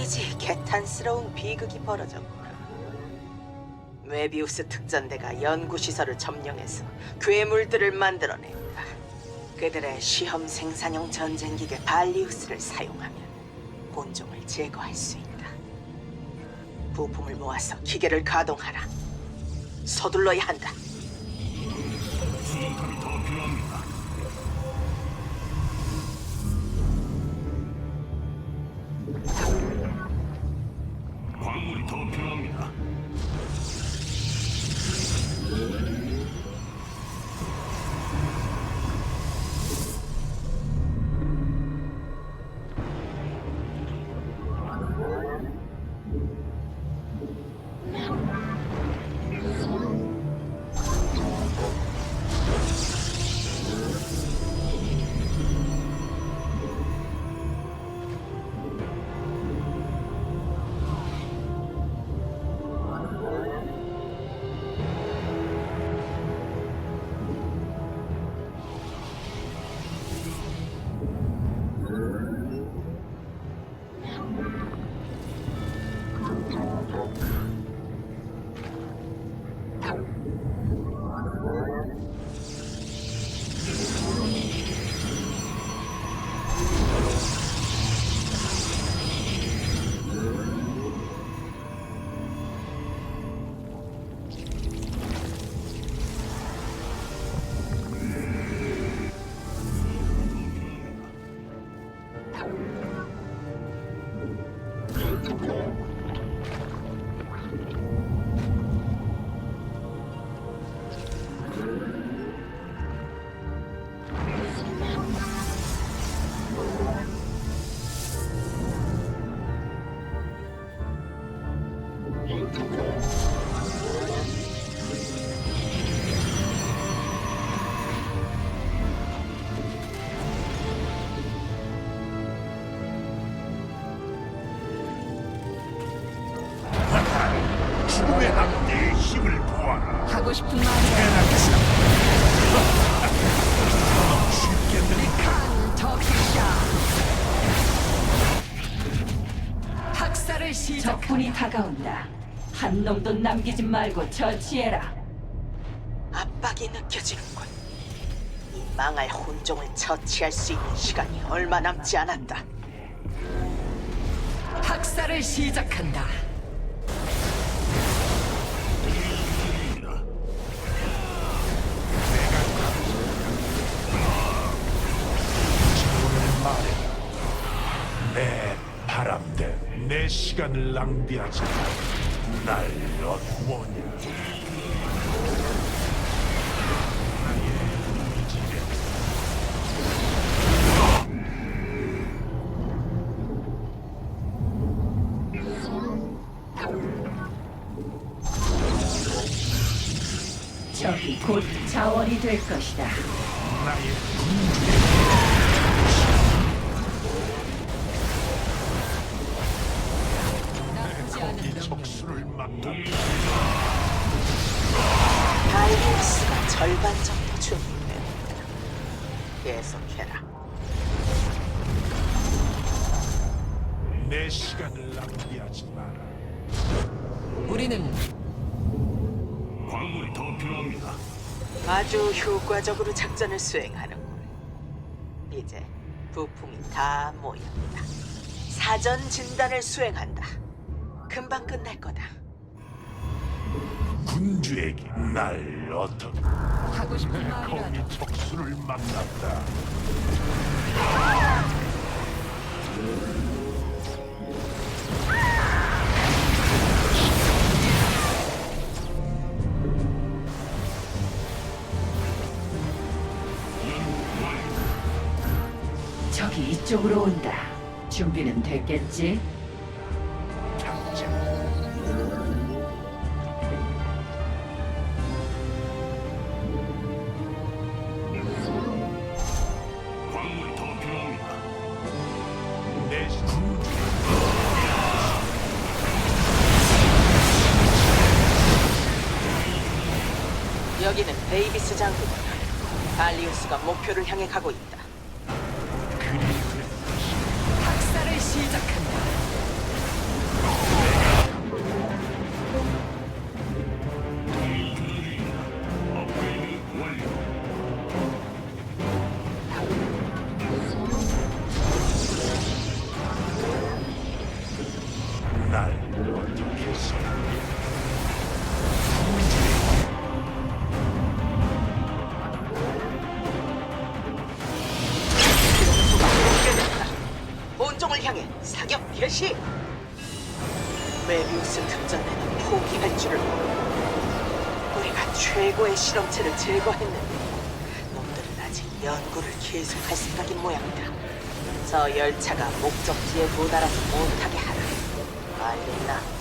말이지 개탄스러운 비극이 벌어졌구나. 메비우스 특전대가 연구시설을 점령해서 괴물들을 만들어낸다. 그들의 시험 생산용 전쟁기계 발리우스를 사용하면 본종을 제거할 수 있다. 부품을 모아서 기계를 가동하라. 서둘러야 한다. 적군이 다가온다. 한 놈도 남기지 말고 처치해라. 압박이 느껴지는군. 이 망할 혼종을 처치할 수 있는 시간이 얼마 남지 않았다. 학살을 시작한다. 내 시간을 낭비하지 마. 날 얻고냐. 적이 곧 자원이 될 것이다. 나의 나쁘지 더 필요합니다. 아주 효과적으로 작전을 수행하는군. 이제 부품이 다 모였다. 사전 진단을 수행한다. 금방 끝날 거다. 군주에게 날 어떻게 하고 싶은 말이라. 거기 적수를 만났다. 적이 이쪽으로 온다. 준비는 됐겠지? 당장 광물이 더 필요합니다. 내 군주 여기는 데이비스 장군이다. 발리우스가 목표를 향해 가고 있다. 시작한다. 시! 메비우스 특전대는 포기할 줄을 모르고 우리가 최고의 실험체를 제거했는데 놈들은 아직 연구를 계속할 생각인 모양이다. 저 열차가 목적지에 도달하지 못하게 하라. 알겠나?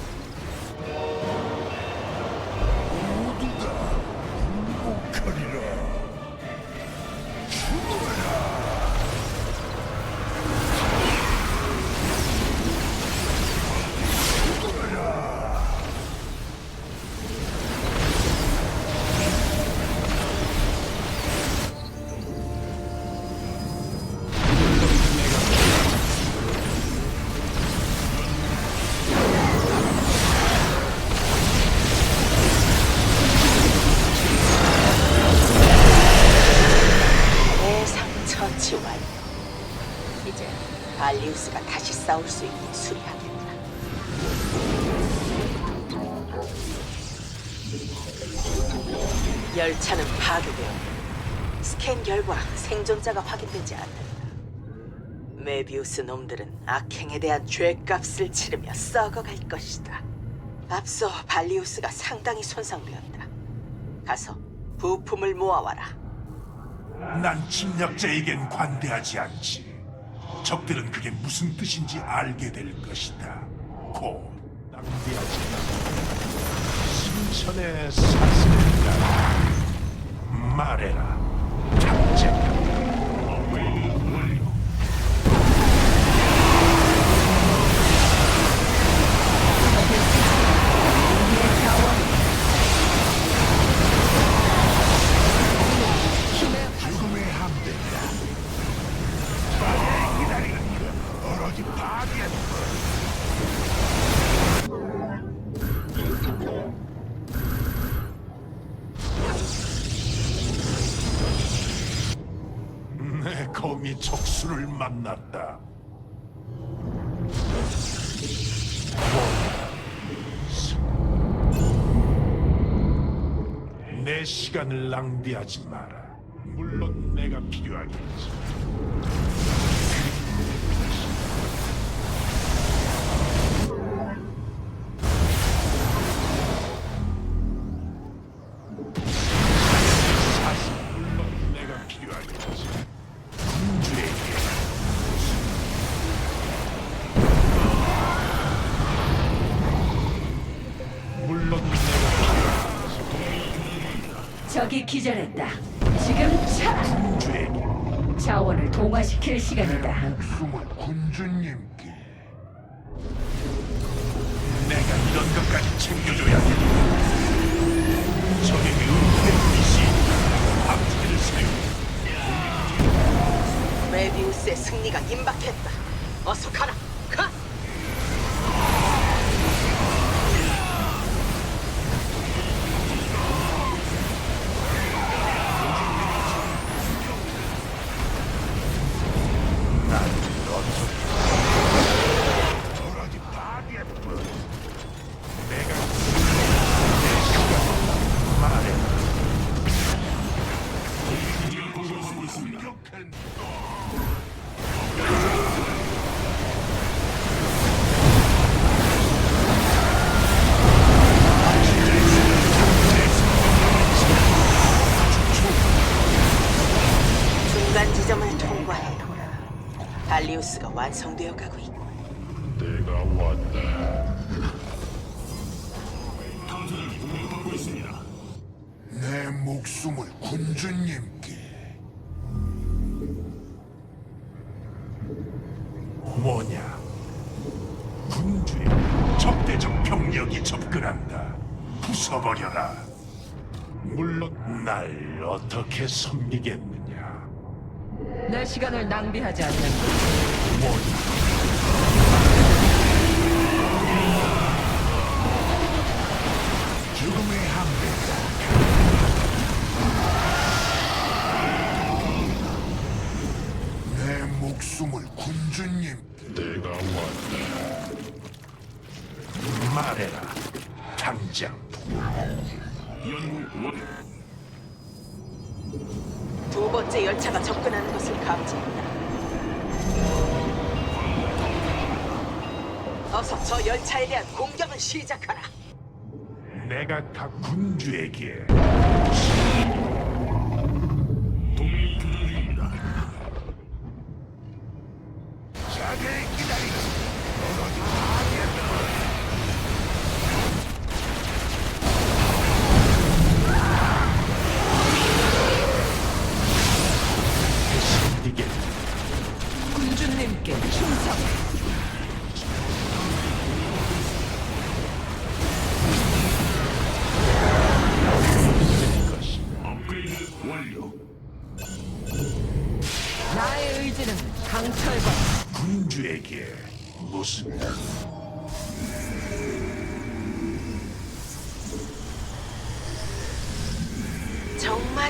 생존자가 확인되지 않는다. 메비우스 놈들은 악행에 대한 죄값을 치르며 썩어갈 것이다. 앞서 발리우스가 상당히 손상되었다. 가서 부품을 모아와라. 난 침략자에겐 관대하지 않지. 적들은 그게 무슨 뜻인지 알게 될 것이다. 곧 낭비하지 마. 신천의 사슬이다. 말해라. 당장. 내 시간을 낭비하지 마라. 물론 내가 필요하겠지. 기절했다. 지금 차 군주에게 자원을 동화시킬 시간이다. 목숨을 군주님께 내가 이런 것까지 챙겨줘야겠다 적에게 은폐 불이시 앞뒤를 사용 메비우스의 승리가 임박했다. 어서 가라. 목숨을 군주님께. 뭐냐? 군주의 적대적 병력이 접근한다. 부숴버려라. 물론 날 어떻게 섬기겠느냐? 내 시간을 낭비하지 않는 뭐냐 목숨을 군주님 내가 왔다 말해라 당장 두 번째 열차가 접근하는 것을 감지했다. 어서 저 열차에 대한 공격을 시작하라. 내가 각 군주에게 자들 기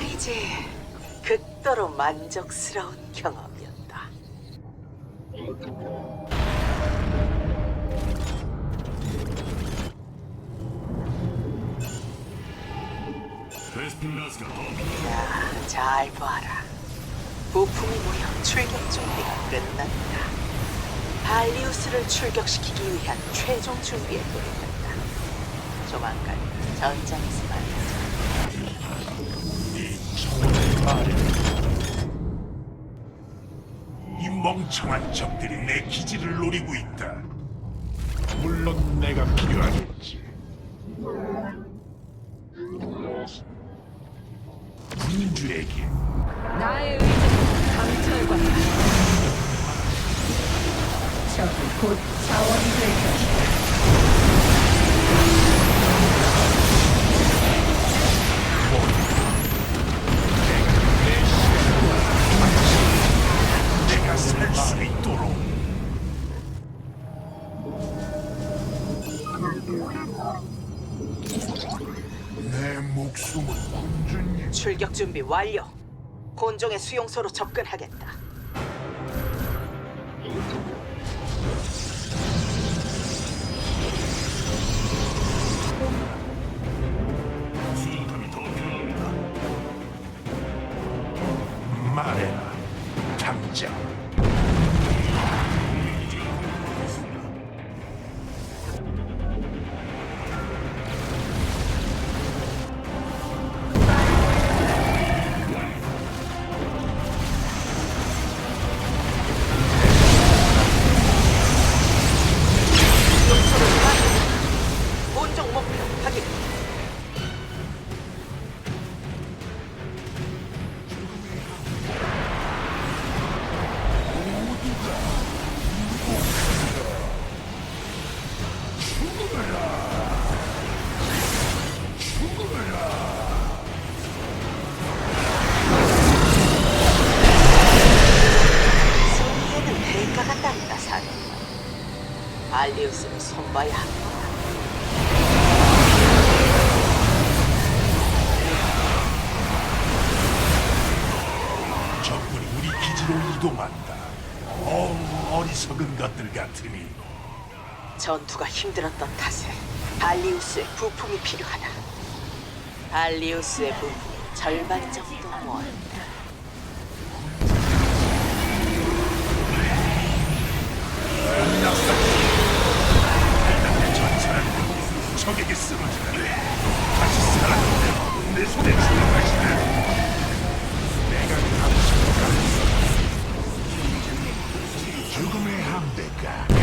말이지 극도로 만족스러운 경험이었다. 야, 잘 봐라. 부품이 모여 출격 준비가 끝났다. 발리우스를 출격시키기 위한 최종 준비에 돌입했다. 조만간 전장에서 만나 이 멍청한 적들이 내 기지를 노리고 있다. 물론 내가 필요하겠지. 군주에게 나의 의지는 강철과 적이 곧 자원이 될 것이다. 준비 완료. 곤종의 수용소로 접근하겠다. 한다. 적군이 우리 기지로 이동한다. 어, 어리석은 것들 같으니. 전투가 힘들었던 탓에 알리우스의 부품이 필요하다. 알리우스의 부품이 절반 정도 모았다. 적에게 쓰러지는 다시 살아나면 내 손에 죽을 것이다. 내가 감시가 죽음의 함대가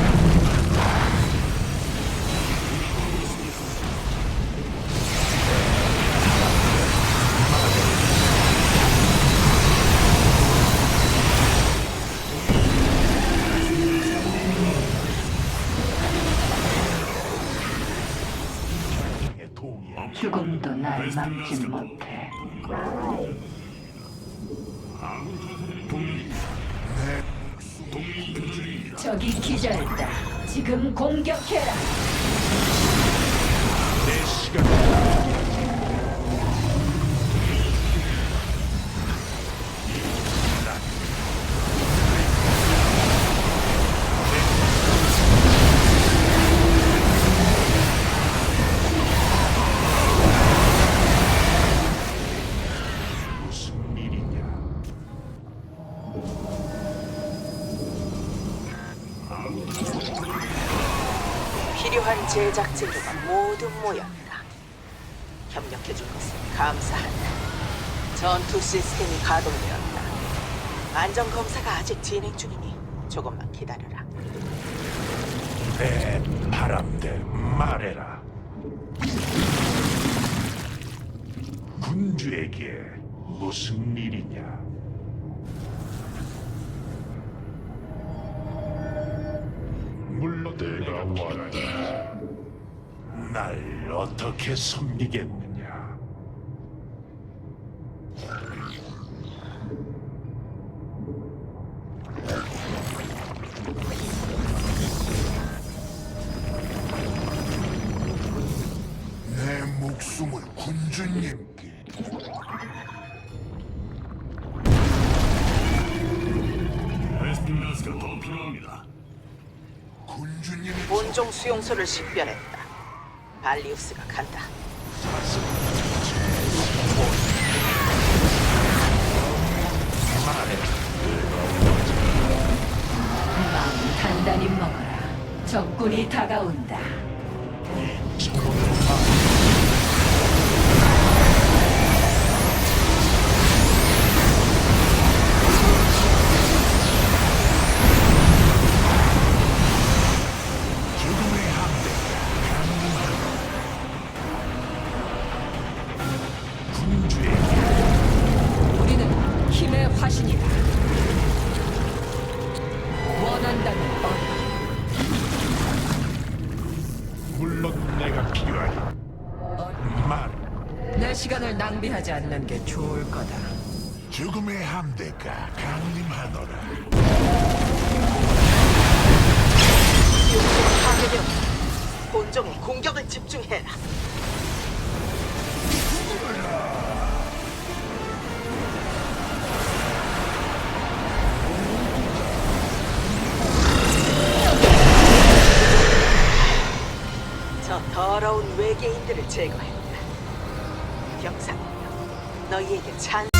죽음도 날 막지 못해. 적이 기절했다. 지금 공격해라. 내 시간 제작진들과 모두 모였다. 협력해준 것에 감사한다. 전투 시스템이 가동되었다. 안전 검사가 아직 진행 중이니 조금만 기다려라. 내 바람대 말해라. 군주에게 무슨 일이냐? 물론 내가 왔다. 날 어떻게 섬기겠느냐? 내 목숨을 군주님께 에스핀가스가 더 필요합니다. 군주님의 본종 수용소를 식별했다. 발리우스가 간다. 마음 단단히 먹어라. 적군이 다가온다. 하지 않는 게 좋을 거다. 죽음의 함대가 강림하노라 수용소가 파괴되었다. 본종에 공격을 집중해라. 저 더러운 외계인들을 제거했다. 병사님, 너희에게 찬.